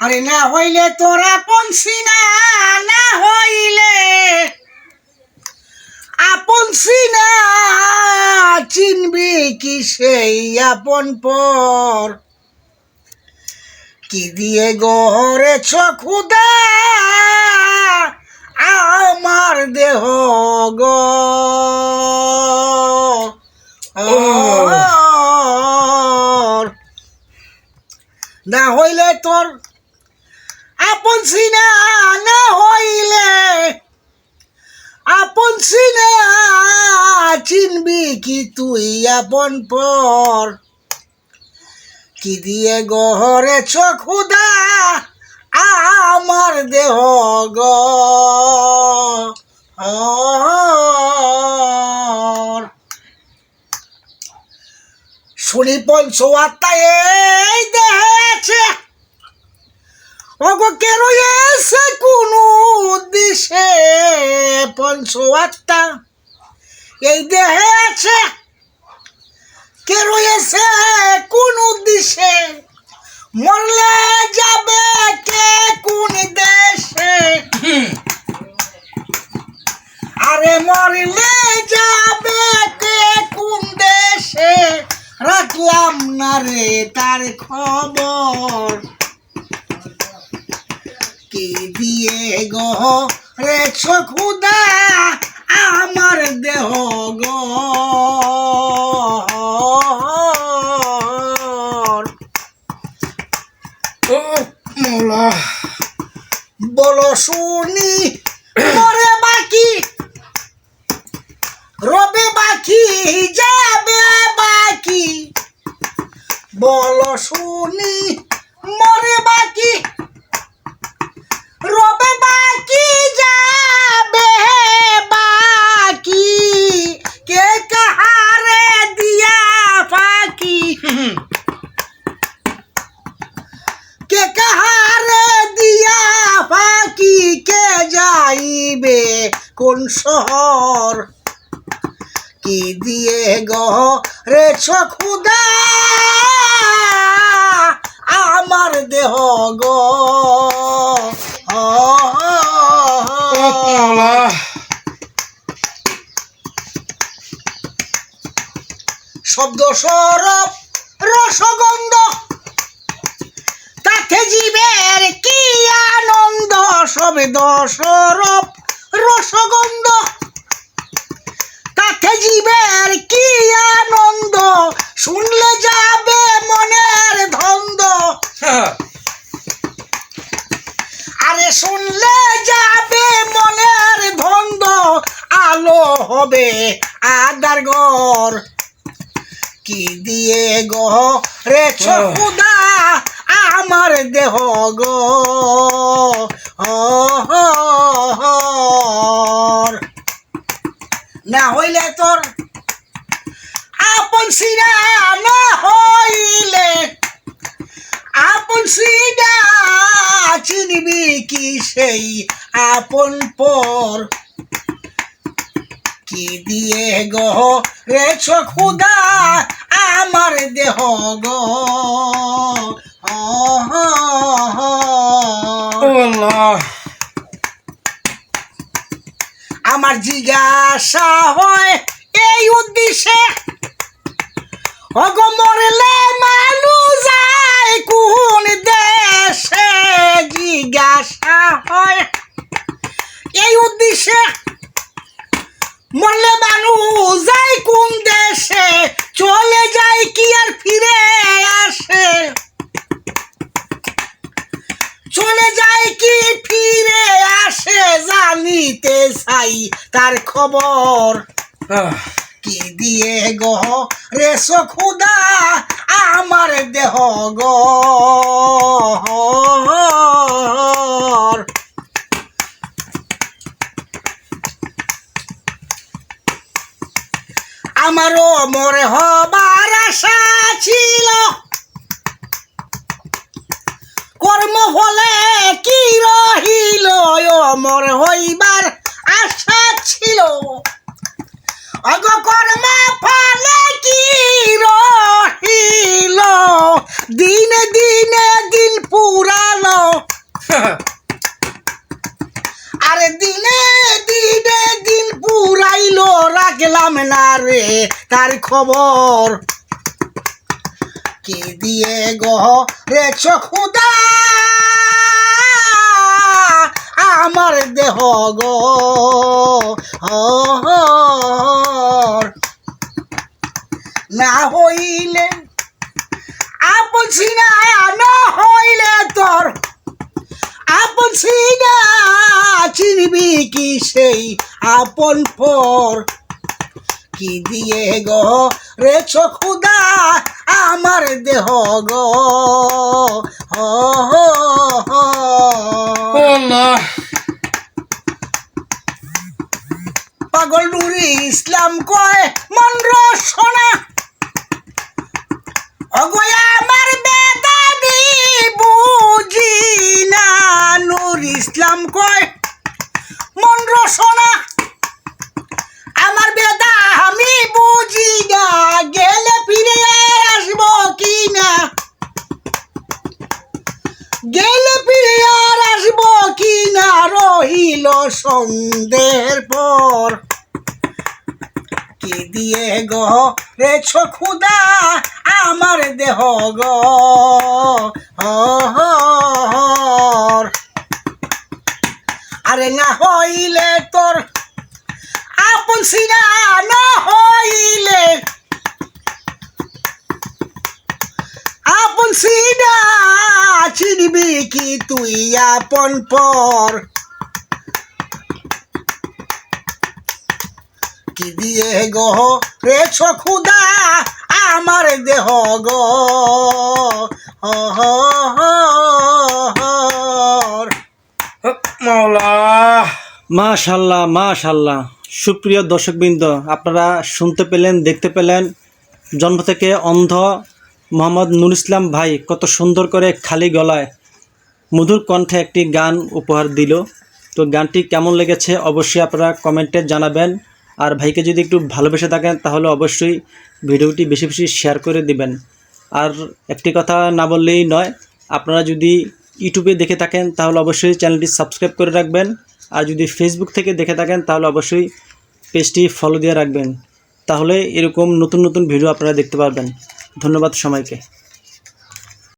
আরে না হইলে তোরা পনসি না না হইলে আপন সিনা চিনবি কি সেই আপন পর? কি দিয়ে গড়েছ খুদা আমার দেহ গ। না হইলে তোর আপন সিনা না হইলে, আপন সিনা চিনবি কি তুই আপন পর? কি দিয়ে গহরে চখুদা আমার দেহ গ? শুনি পঞ্চ এই ওগো কে রয়েছে কোনো দিশে পঞ্চ আত্মা এই দেহে আছে। কে রয়েছে কোন দিশে মরলে যাবে কে কোন দেশে? আরে মরলে যাবে কে কোন দেশে? রাখলাম না রে তার খবর। কি দিয়ে গহ রে খুদা আমার দেহ গ। বলো শুনি মরে বাকি, রবে বাকি, যাবে বাকি। বলো শুনি, মরে বাকি রবে বাকি যাবে বাকি কে কাহারে দিয়া ফাঁকি কে কাহারে দিয়া ফাঁকি কে যাইবে? কোন শহর? কি দিয়ে গহ রে খুদা আমার দেহ গ। শব্দ সরব রসগন্ধ। তাতে জীবের কি আনন্দ শব্দ সরব রসগন্ধ। তাতে জীবের কি আনন্দ, শুনলে যাবে মনের ধন্দ। আরে শুনলে যাবে মনের ধন্দ, আলো হবে আদার ঘর কি দিয়ে গহ রে খুদা আমার দেহ গ। না হইলে তোর আপন সিরা না হইলে, আপন সিডা চিনবি কি সেই আপন পর। কি দিয়ে গহ রেছ খুদা আমার দেহ গ। আমার জিজ্ঞাসা হয়, এই উদ্দেশ্যে? অগ মরলে মানুষ যায় কোন দেশে? জিজ্ঞাসা হয়, এই উদ্দেশ্যে? মরলে মানুষ যায় জানিতে চাই তার খবর। কি দিয়ে গহ রে খুদা আমার দেহ গ? আমারও মরে হবার আশা ছিল। কর্ম ফলে কি রহিল অমর হইবার আশা ছিল অগ কর্ম ফলে কি রহিল? দিনে দিনে দিন পুরানো আরে দিনে দিনে দিন পুরাইলো, রাখলাম না রে তার খবর। কি দিয়ে গহ রে চখুদা? আমার দেহ গো। না হইলে আপন ছিনা না হইলে তোর। আপন ছিনা চিনবি কি সেই আপন পর? কি দিয়ে গো রে চখুদা আমার দেহ গো? পাগল নুরি ইসলাম কয় মন সোনা অগয়া আমার বেদাদি বুঝি না নুর ইসলাম কয়, মন সোনা, আমার বেদা আমি বুঝি না, গেলে ফিরে আর আসব কি না? গেলে ফিরে আর আসব কি না, রহিল সন্ধ্যের পর। কি দিয়ে গো? রে খুদা আমার দেহ গো। আরে না হইলে তোর আপন সিনা না হইলে। আপন সিনা চিনবি কি তুই আপন পর? কি দিয়ে গহ রে খুদা আমার দেহ গো। মাওলা। মাশাল্লাহ মাশাল্লাহ। সুপ্রিয় দর্শকবৃন্দ আপনারা শুনতে পেলেন দেখতে পেলেন জন্ম থেকে অন্ধ মোহাম্মদ নুর ইসলাম ভাই কত সুন্দর করে খালি গলায় মধুর কণ্ঠে একটি গান উপহার দিল। তো গানটি কেমন লেগেছে অবশ্যই আপনারা কমেন্টে জানাবেন। আর ভাইকে যদি একটু ভালোবেসে থাকেন, তাহলে অবশ্যই ভিডিওটি বেশি বেশি শেয়ার করে দিবেন। আর একটি কথা না বললেই নয়, আপনারা যদি ইউটিউবে দেখে থাকেন, তাহলে অবশ্যই চ্যানেলটি সাবস্ক্রাইব করে রাখবেন। আর যদি ফেসবুক থেকে দেখে থাকেন, তাহলে অবশ্যই পেজটি ফলো দিয়ে রাখবেন। তাহলে এরকম নতুন নতুন ভিডিও আপনারা দেখতে পারবেন। ধন্যবাদ সবাইকে।